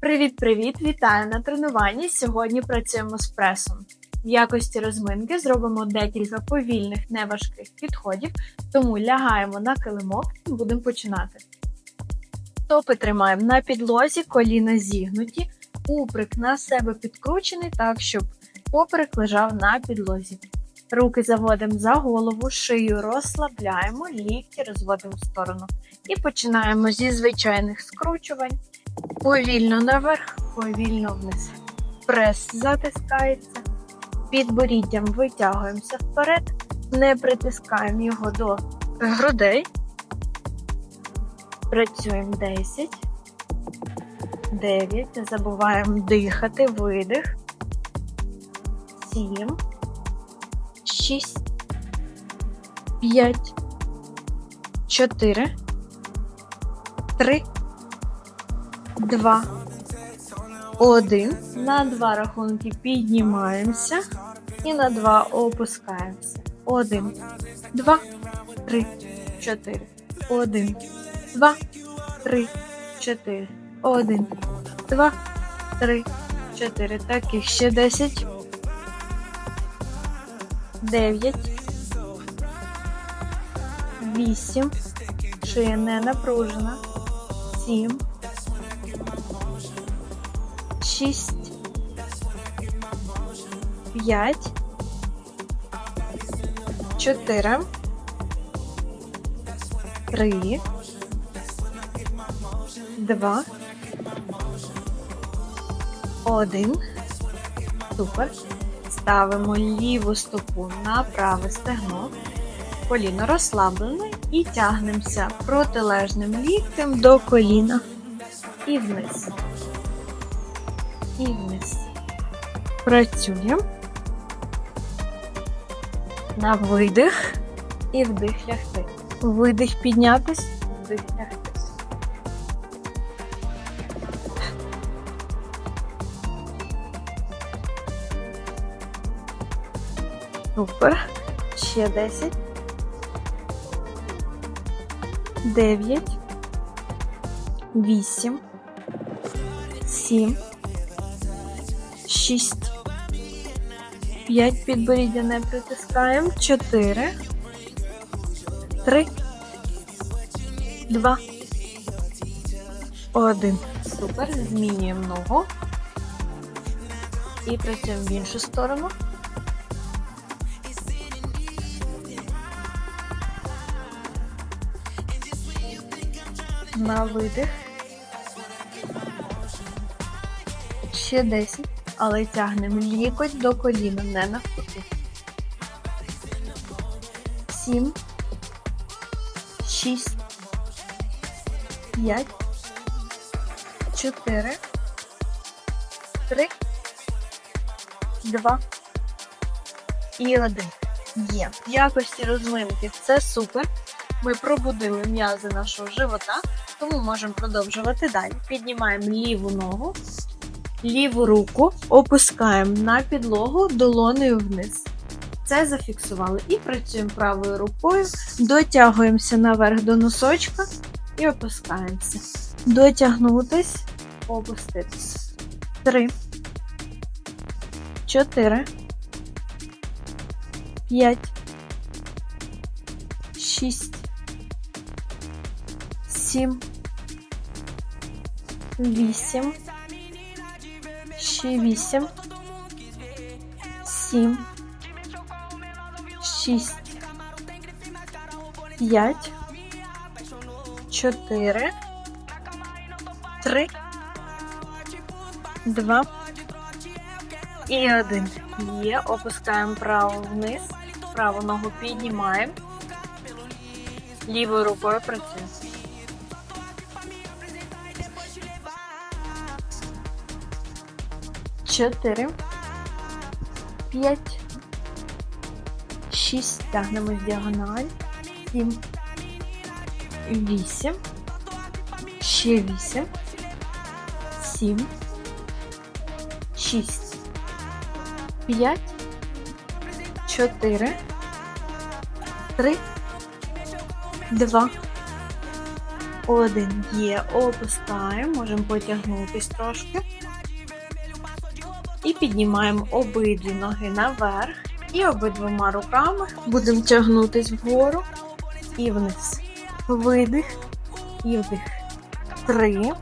Привіт-привіт! Вітаю на тренуванні. Сьогодні працюємо з пресом. В якості розминки зробимо декілька повільних неважких підходів, тому лягаємо на килимок і будемо починати. Стопи тримаємо на підлозі, коліна зігнуті, уприк на себе підкручений так, щоб поперек лежав на підлозі. Руки заводимо за голову, шию розслабляємо, лікті розводимо в сторону. І починаємо зі звичайних скручувань. Повільно наверх, повільно вниз. Прес затискається. Підборіддям витягуємося вперед, не притискаємо його до грудей. Працюємо 10, 9, не забуваємо дихати, видих. 7, 6, 5, 4, 3, Два. Один. На два рахунки піднімаємося. І на два опускаємося. Один. Два. Три. Чотири. Один. Два. Три. Чотири. Один. Два. Три. Чотири. Таких ще десять. Дев'ять. Вісім. Шия не напружена. Сім шість, п'ять, чотири, три, два, один. Супер. Ставимо ліву стопу на праве стегно, коліно розслаблене і тягнемося протилежним ліктем до коліна і вниз і вниз. Працюємо. На видих і вдих лягти. Видих піднятись, вдих лягтись. Супер. Ще 10. 9. 8. 7. 6. 5 підборіддя не притискаємо. 4. 3. 2. 1. Супер. Змінюємо ногу. І працюємо в іншу сторону. На видих. Ще 10 але тягнемо лікоть до коліна, не навпаки. Сім, шість, п'ять, чотири, три, два і один. Є. В якості розминки це супер. Ми пробудили м'язи нашого живота, тому можемо продовжувати далі. Піднімаємо ліву ногу. Ліву руку опускаємо на підлогу долонею вниз. Це зафіксували. І працюємо правою рукою, дотягуємося наверх до носочка і опускаємося. Дотягнутись, опуститись. Три. Чотири. П'ять. Шість. Сім. Вісім ще вісім, сім, шість, п'ять, чотири, три, два і один. Є. Опускаємо праву вниз, праву ногу піднімаємо, лівою рукою працюємо. Чотири, п'ять, шість. Тягнемо в діагональ. Сім. Вісім. Ще вісім. Сім. Шість. П'ять. Чотири. Три. Два. Один є, опускаємо, можемо потягнутись трошки. Піднімаємо обидві ноги наверх. І обидвома руками будемо тягнутись вгору і вниз. Видих і вдих. Три.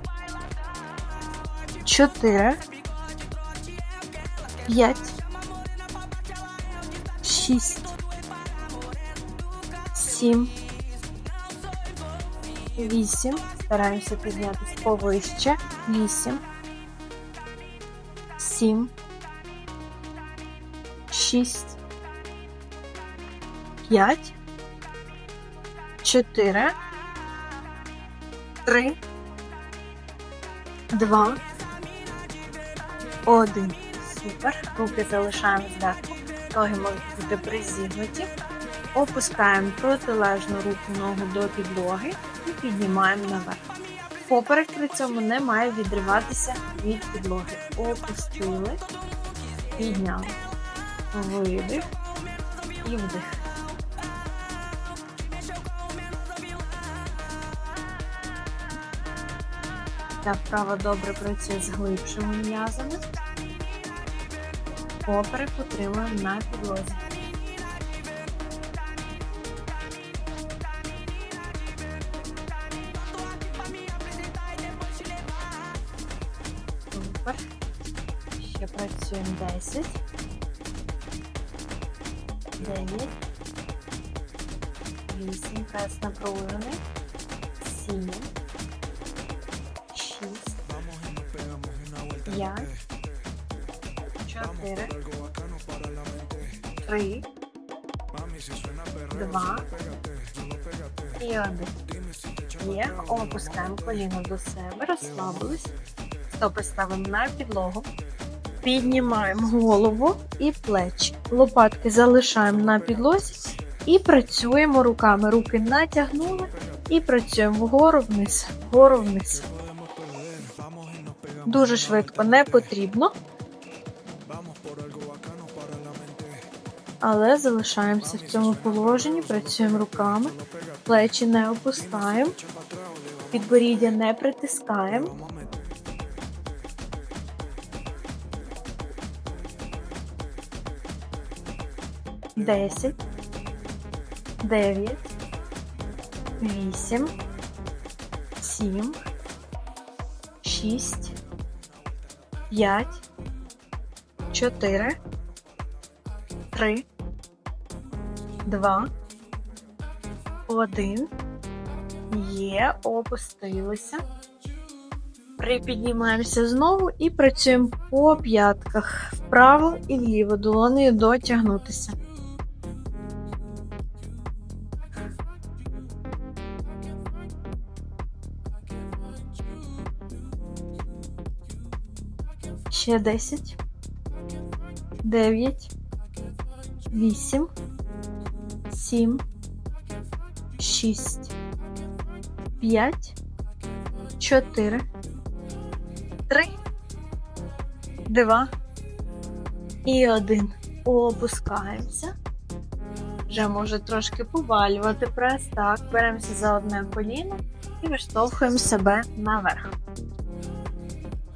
Чотири. П'ять. Шість. Сім. Вісім. Стараємося піднятися повище. Вісім. Сім. Шість. П'ять. Чотири. Три. Два. Один. Супер. Руки залишаємо зверху. Ноги можуть бути призігнуті. Опускаємо протилежну руку ногу до підлоги і піднімаємо наверх. Поперек при цьому не має відриватися від підлоги. Опустили, підняли. Видих і вдих. Ця вправа добре працює з глибшими м'язами. Поперек утримуємо на підлозі. 5. 4. 3. 2. І 1. Є. Опускаємо коліно до себе, розслабились. Стопи ставимо на підлогу. Піднімаємо голову і плечі. Лопатки залишаємо на підлозі і працюємо руками. Руки натягнули і працюємо вгору вниз, вгору вниз. Дуже швидко не потрібно. Але залишаємося в цьому положенні, працюємо руками, плечі не опускаємо, підборіддя не притискаємо. Десять, дев'ять, вісім, сім, шість, п'ять, чотири, три, два, один. Є, опустилися. Припіднімаємося знову і працюємо по п'ятках вправо і вліво, долонею дотягнутися. Ще 10, 9, 8, 7, 6, 5, 4, 3, 2 і 1. Опускаємося. Вже може трошки повалювати прес. Так, беремося за одне коліно і виштовхуємо себе наверх.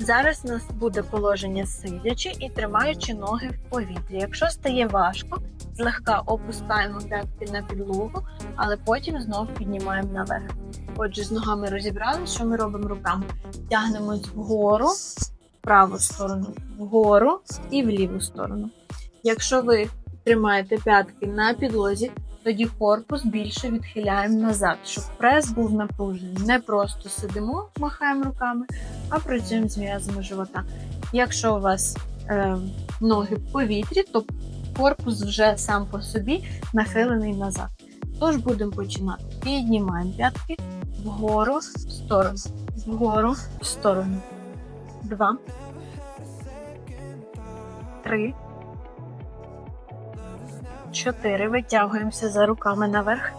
Зараз у нас буде положення сидячи і тримаючи ноги в повітрі. Якщо стає важко, злегка опускаємо п'ятки на підлогу, але потім знову піднімаємо наверх. Отже, з ногами розібрали, що ми робимо руками. Тягнемось вгору, в праву сторону, вгору і в ліву сторону. Якщо ви тримаєте п'ятки на підлозі, тоді корпус більше відхиляємо назад, щоб прес був напружений. Не просто сидимо, махаємо руками, а працюємо з м'язами живота. Якщо у вас е, ноги в повітрі, то корпус вже сам по собі нахилений назад. Тож будемо починати. Піднімаємо п'ятки вгору, в сторону, вгору, в сторону. Два. Три. Чотири. Витягуємося за руками наверх.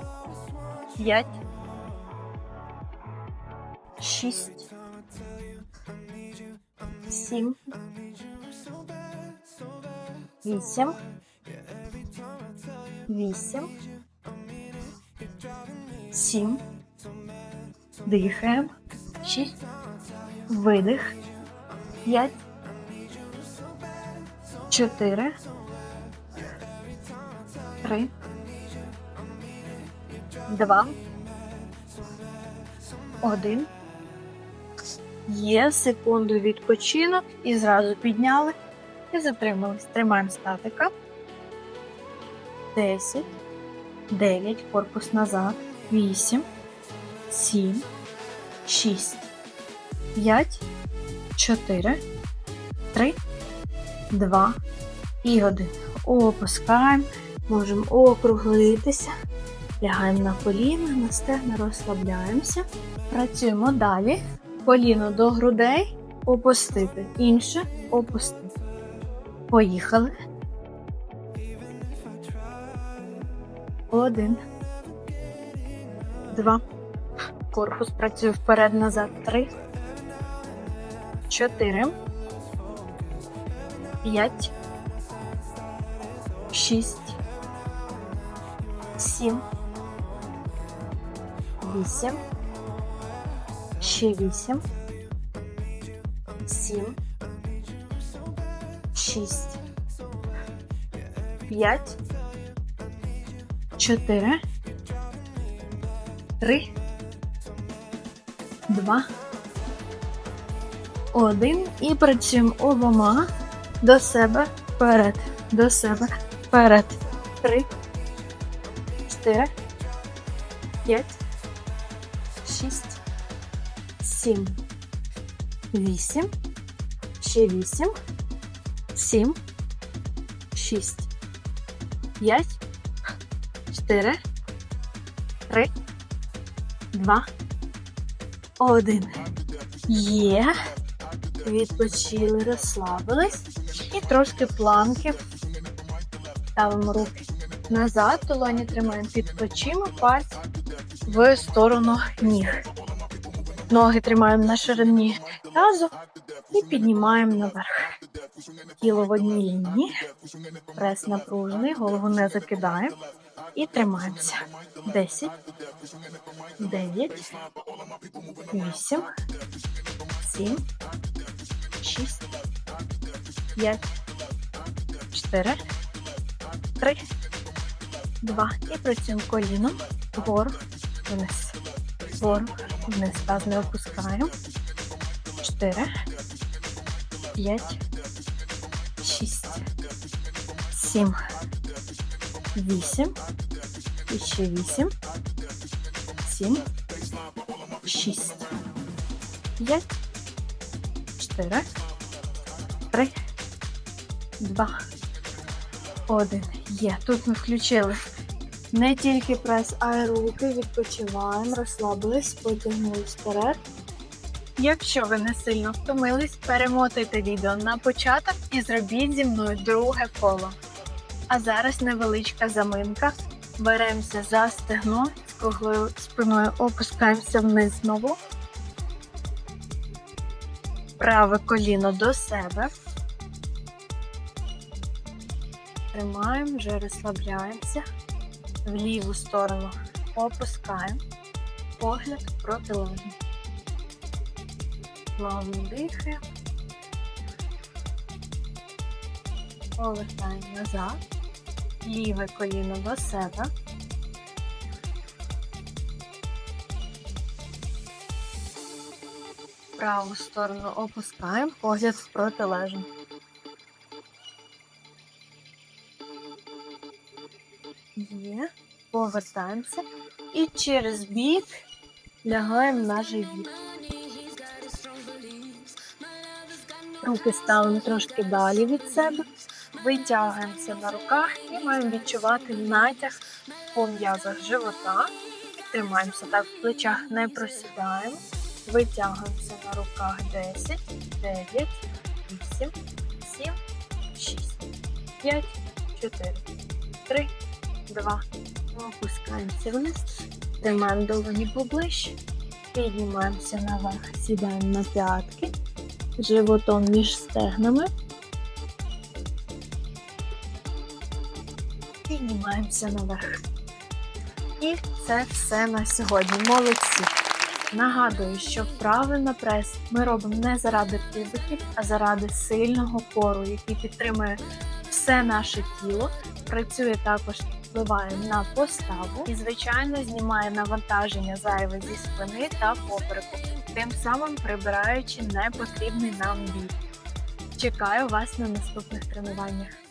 П'ять. Шість. Сім. Вісім. Вісім. Сім. Дихаємо. Шість. Видих. П'ять. Чотири. Три. Два. Один. Є секунду відпочинок. І зразу підняли. І затримались. Тримаємо статика. 10, 9, корпус назад, 8, 7, 6, 5, 4, 3, 2 і 1. Опускаємо, можемо округлитися. Лягаємо на коліна, на стегна, розслабляємося. Працюємо далі. Коліно до грудей, опустити. Інше опустити. Поїхали. Один. Два. Корпус працює вперед-назад. Три. Чотири. П'ять. Шість. Сім. Вісім. Ще вісім. Сім. Шість. П'ять. Чотири. Три. Два. Один. І працюємо обома до себе вперед. До себе вперед. Три. Чотири. П'ять. Шість. Сім. Вісім. Ще вісім. Сім. Шість. П'ять. Чотири. Три. Два. Один. Є. Відпочили, розслабились. І трошки планки. Ставимо руки назад, долоні тримаємо під плечима, пальці в сторону ніг. Ноги тримаємо на ширині тазу і піднімаємо наверх. Тіло в одній лінії. Прес напружений, голову не закидаємо. І тримаємося. 10, 9, 8, 7, 6, 5, 4, 3, 2. І працюємо коліном. Вгору, вниз. Вгору, вниз. Таз не опускаємо. 4, 5, 6, 7, 8, і ще 8, 7, 6, 5, 4, 3, 2, 1. Є. Тут ми включили не тільки прес, а й руки. Відпочиваємо, розслабились, потягнулись вперед. Якщо ви не сильно втомились, перемотайте відео на початок і зробіть зі мною друге коло. А зараз невеличка заминка. Беремося за стегно, круглою спиною опускаємося вниз знову. Праве коліно до себе. Тримаємо, вже розслабляємося. В ліву сторону опускаємо. Погляд протилежний. Плавно дихаємо. Повертаємо назад. Ліве коліно до себе. Праву сторону опускаємо, погляд в протилежну. Повертаємося. І через бік лягаємо на живіт. Руки ставимо трошки далі від себе. Витягуємося на руках і маємо відчувати натяг по м'язах живота. Тримаємося так в плечах, не просідаємо. Витягуємося на руках 10, 9, 8, 7, 6, 5, 4, 3, 2. Опускаємося вниз. Тримаємо долоні поближче. Піднімаємося наверх, сідаємо на п'ятки, животом між стегнами. Піднімаємося наверх. І це все на сьогодні. Молодці. Нагадую, що вправи на прес ми робимо не заради кубиків, а заради сильного кору, який підтримує все наше тіло, працює також, впливає на поставу і, звичайно, знімає навантаження зайве зі спини та попереку, тим самим прибираючи непотрібний нам бік. Чекаю вас на наступних тренуваннях.